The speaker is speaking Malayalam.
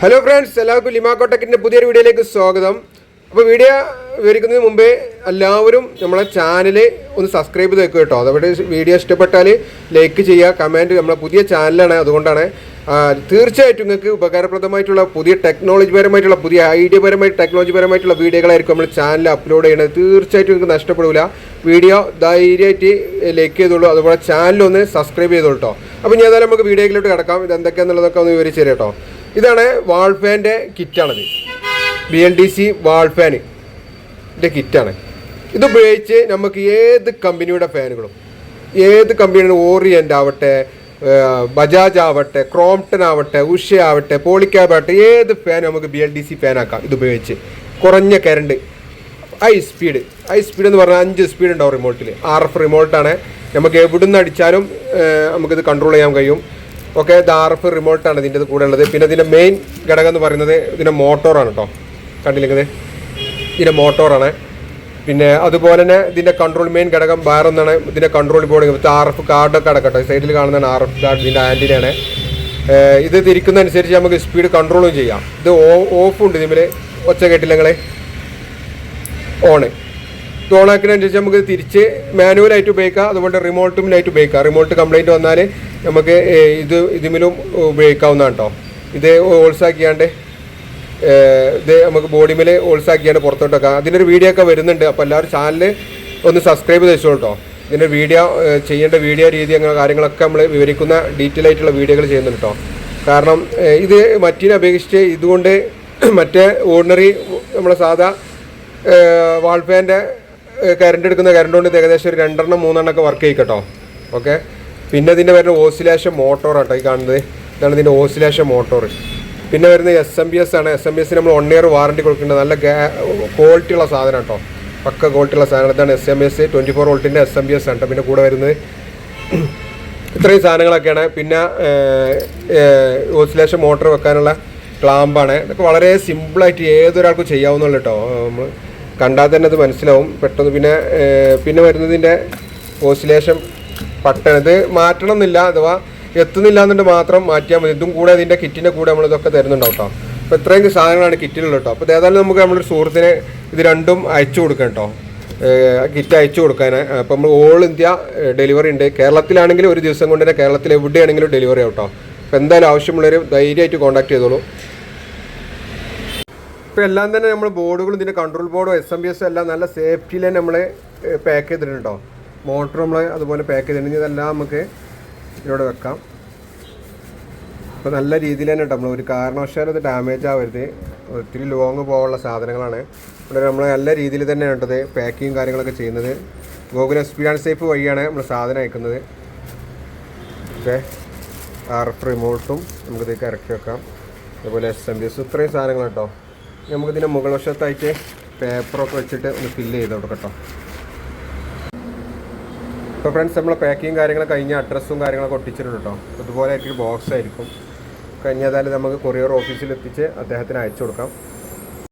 ഹലോ ഫ്രണ്ട്സ് എല്ലാവർക്കും ലിമാ കോട്ടക്കിന്റെ പുതിയൊരു വീഡിയോയിലേക്ക് സ്വാഗതം. അപ്പോൾ വീഡിയോ വിവരിക്കുന്നതിന് മുമ്പേ എല്ലാവരും നമ്മളെ ചാനൽ ഒന്ന് സബ്സ്ക്രൈബ് ചെയ്ത് വെക്കുക കേട്ടോ. അതവിടെ വീഡിയോ ഇഷ്ടപ്പെട്ടാൽ ലൈക്ക് ചെയ്യുക കമന്റ് നമ്മളെ പുതിയ ചാനലാണ് അതുകൊണ്ടാണ് തീർച്ചയായിട്ടും നിങ്ങൾക്ക് ഉപകാരപ്രദമായിട്ടുള്ള പുതിയ ടെക്നോളജി പരമായിട്ടുള്ള പുതിയ ഐഡിയ പരമായി ടെക്നോളജി പരമായിട്ടുള്ള വീഡിയോകളായിരിക്കും നമ്മൾ ചാനൽ അപ്ലോഡ് ചെയ്യുന്നത്. തീർച്ചയായിട്ടും നിങ്ങൾക്ക് നഷ്ടപ്പെടില്ല വീഡിയോ ധൈര്യമായിട്ട് ലൈക്ക് ചെയ്തോളൂ. അതുപോലെ ചാനലൊന്ന് സബ്സ്ക്രൈബ് ചെയ്തോളൂ കേട്ടോ. അപ്പോൾ ഞാൻ ഏതായാലും നമുക്ക് വീഡിയോയിലോട്ട് കിടക്കാം. ഇത് എന്തൊക്കെയാണെന്നുള്ളതൊക്കെ ഒന്ന് വിവരിച്ചു തരാം കേട്ടോ. ഇതാണ് വാൾ ഫാന്റെ കിറ്റാണിത്. B L D C wall ഫാനിന്റെ കിറ്റാണ്. ഇതുപയോഗിച്ച് നമുക്ക് ഏത് കമ്പനിയുടെ ഫാനുകളും ഏത് കമ്പനിയുടെ ഓറിയന്റ് ആവട്ടെ ബജാജ് ആവട്ടെ ക്രോംപ്ടൺ ആവട്ടെ ഉഷ ആവട്ടെ പോളിക്യാബ് ആവട്ടെ ഏത് ഫാൻ നമുക്ക് ബി എൽ ഡി സി ഫാനാക്കാം ഇതുപയോഗിച്ച് കുറഞ്ഞ current high speed high speed എന്ന് പറഞ്ഞാൽ അഞ്ച് സ്പീഡ് ഉണ്ടാവും റിമോട്ടിൽ ആർ എഫ് റിമോട്ടാണ് നമുക്ക് എവിടുന്ന് അടിച്ചാലും നമുക്കിത് കൺട്രോൾ ചെയ്യാൻ കഴിയും. ഓക്കെ ദാർഫ് റിമോട്ടാണ് ഇതിന്റെ കൂടെ ഉള്ളത് പിന്നെ ഇതിന്റെ മെയിൻ ഘടകം എന്ന് പറയുന്നത് ഇതിന്റെ മോട്ടോറാണ് കേട്ടോ. കണ്ടില്ലെങ്കിൽ ഇതിന്റെ മോട്ടോറാണ് പിന്നെ അതുപോലെ തന്നെ ഇതിന്റെ കൺട്രോൾ മെയിൻ ഘടകം വേറെ ഒന്നാണ്. ഇതിന്റെ കൺട്രോൾ ബോർഡ് ആർ എഫ് കാർഡൊക്കെ അടക്കട്ടെ സൈഡിൽ കാണുന്നതാണ് ആർ എഫ് കാർഡ് ഇതിന്റെ ആന്റിനാണ് ഇത് തിരിക്കുന്നതനുസരിച്ച് നമുക്ക് സ്പീഡ് കൺട്രോളും ചെയ്യാം. ഇത് ഓഫ് ഉണ്ട് ഇതിൽ. ഒച്ച കേട്ടില്ല ഓണ് ഇത് ഓണാക്കുന്നതനുസരിച്ച് നമുക്ക് തിരിച്ച് മാനുവലായിട്ട് ഉപയോഗിക്കാം. അതുപോലെ റിമോട്ടും ലൈറ്റ് ഉപയോഗിക്കാം. റിമോട്ട് കംപ്ലൈന്റ് വന്നാൽ നമുക്ക് ഇത് ഇതിമിലും ഉപയോഗിക്കാവുന്നതാണ് കേട്ടോ ഇത് ഓൾസാക്കിയാണ്ട് ഇത് നമുക്ക് ബോഡിമിൽ ഓൾസാക്കിയാണ്ട് പുറത്തോട്ട് വെക്കാം. അതിനൊരു വീഡിയോ ഒക്കെ വരുന്നുണ്ട്. അപ്പോൾ എല്ലാവരും ചാനൽ ഒന്ന് സബ്സ്ക്രൈബ് ചെയ്ത് വെച്ചോളൂ കേട്ടോ ഇതിന്റെ വീഡിയോ ചെയ്യേണ്ട വീഡിയോ രീതി അങ്ങനെ കാര്യങ്ങളൊക്കെ നമ്മൾ വിവരിക്കുന്ന ഡീറ്റെയിൽ ആയിട്ടുള്ള വീഡിയോകൾ ചെയ്യുന്നുണ്ട് കേട്ടോ കാരണം ഇത് മറ്റിനെ അപേക്ഷിച്ച് ഇതുകൊണ്ട് മറ്റേ ഓർഡിനറി നമ്മളെ സാധാ വാൾഫാന്റെ കറണ്ട് എടുക്കുന്ന കറണ്ട് കൊണ്ട് ഏകദേശം ഒരു രണ്ടെണ്ണം മൂന്നെണ്ണം ഒക്കെ വർക്ക് ചെയ്യിക്കട്ടോ. ഓക്കെ പിന്നെ ഇതിന്റെ വരുന്ന ഓസിലേഷൻ മോട്ടോർ ആട്ടോ ഈ കാണുന്നത്. ഇതാണ് ഇതിന്റെ ഓസിലേഷൻ മോട്ടോർ. പിന്നെ വരുന്നത് എസ് എം ബി എസ് ആണ്. എസ് എം ബി എസ് നമ്മൾ വൺ ഇയർ വാറണ്ടി കൊടുക്കേണ്ടത് നല്ല ക്വാളിറ്റി ഉള്ള സാധനം കേട്ടോ പക്ക ക്വാളിറ്റി ഉള്ള സാധനം. ഇതാണ് S M S twenty four വോൾട്ടിന്റെ S M B S ആണ്. പിന്നെ കൂടെ വരുന്നത് ഇത്രയും സാധനങ്ങളൊക്കെയാണ്. പിന്നെ ഓസിലേഷൻ മോട്ടോർ വെക്കാനുള്ള ക്ലാമ്പാണ് ഇതൊക്കെ വളരെ സിമ്പിളായിട്ട് ഏതൊരാൾക്കും ചെയ്യാവുന്നുള്ളൂ കേട്ടോ നമ്മൾ കണ്ടാൽ തന്നെ അത് മനസ്സിലാവും. പെട്ടെന്ന് പിന്നെ പിന്നെ വരുന്നതിന്റെ ഓസിലേഷൻ പട്ടൺ ഇത് മാറ്റണം എന്നില്ല അഥവാ എത്തുന്നില്ല എന്നുണ്ട് മാത്രം മാറ്റിയാൽ മതി. ഇതും കൂടെ ഇതിന്റെ കിറ്റിന്റെ കൂടെ നമ്മൾ ഇതൊക്കെ തരുന്നുണ്ടാവും കേട്ടോ അപ്പോൾ ഇത്രയും സാധനങ്ങളാണ് കിറ്റിലുള്ളത് കേട്ടോ അപ്പോൾ ഏതായാലും നമുക്ക് നമ്മളൊരു സുഹൃത്തിന് ഇത് രണ്ടും അയച്ചു കൊടുക്കാം കേട്ടോ കിറ്റ് അയച്ചു കൊടുക്കാൻ അപ്പം നമ്മൾ ഓൾ ഇന്ത്യ ഡെലിവറി ഉണ്ട്. കേരളത്തിലാണെങ്കിൽ ഒരു ദിവസം കൊണ്ട് തന്നെ കേരളത്തിൽ എവിടെയാണെങ്കിലും ഡെലിവറി ആവും കേട്ടോ അപ്പോൾ എന്തായാലും ആവശ്യമുള്ളവർ ധൈര്യമായിട്ട് കോൺടാക്ട് ചെയ്തോളൂ. ഇപ്പോൾ എല്ലാം തന്നെ നമ്മൾ ബോർഡുകളും ഇതിന്റെ കൺട്രോൾ ബോർഡും എസ് എം ബി എസ് എല്ലാം നല്ല സേഫ്റ്റിയിൽ നമ്മൾ പാക്ക് ചെയ്തിട്ടുണ്ട് മോട്ടർ നമ്മൾ അതുപോലെ പാക്ക് ചെയ്തിട്ടുണ്ട് ഇതെല്ലാം നമുക്ക് ഇതിലൂടെ വെക്കാം. അപ്പോൾ നല്ല രീതിയിൽ തന്നെ നമ്മൾ ഒരു കാരണവശാലും ഇത് ഡാമേജ് ആവരുത്. ഒത്തിരി ലോങ് പോകാനുള്ള സാധനങ്ങളാണ്. ഇവിടെ നമ്മൾ നല്ല രീതിയിൽ തന്നെ കേട്ടത് പാക്കിങ് കാര്യങ്ങളൊക്കെ ചെയ്യുന്നത്. ഗൂഗിൾ ആൻഡ് സേഫ് വഴിയാണ് നമ്മൾ സാധനം അയക്കുന്നത്. ഓക്കെ. ആർഫ് റിമോട്ടും നമുക്കിതേക്ക് ഇറക്കി വെക്കാം. അതുപോലെ എസ് എം ബി എസ് ഇത്രയും സാധനങ്ങൾ കേട്ടോ. നമുക്കിതിന്റെ മുകൾ വശത്തായിട്ട് പേപ്പറൊക്കെ വെച്ചിട്ട് ഒന്ന് ഫില്ല് ചെയ്ത് കൊടുക്കാം ഇപ്പോൾ ഫ്രണ്ട്സ് നമ്മൾ പാക്കിങ് കാര്യങ്ങൾ കഴിഞ്ഞ അഡ്രസ്സും കാര്യങ്ങളൊക്കെ ഒട്ടിച്ചിട്ടുണ്ട് കേട്ടോ ഇതുപോലെ ആയിട്ടൊരു ബോക്സ് ആയിരിക്കും. കഴിഞ്ഞാൽ നമുക്ക് കൊറിയർ ഓഫീസിൽ എത്തിച്ച് അദ്ദേഹത്തിന് അയച്ചു കൊടുക്കാം.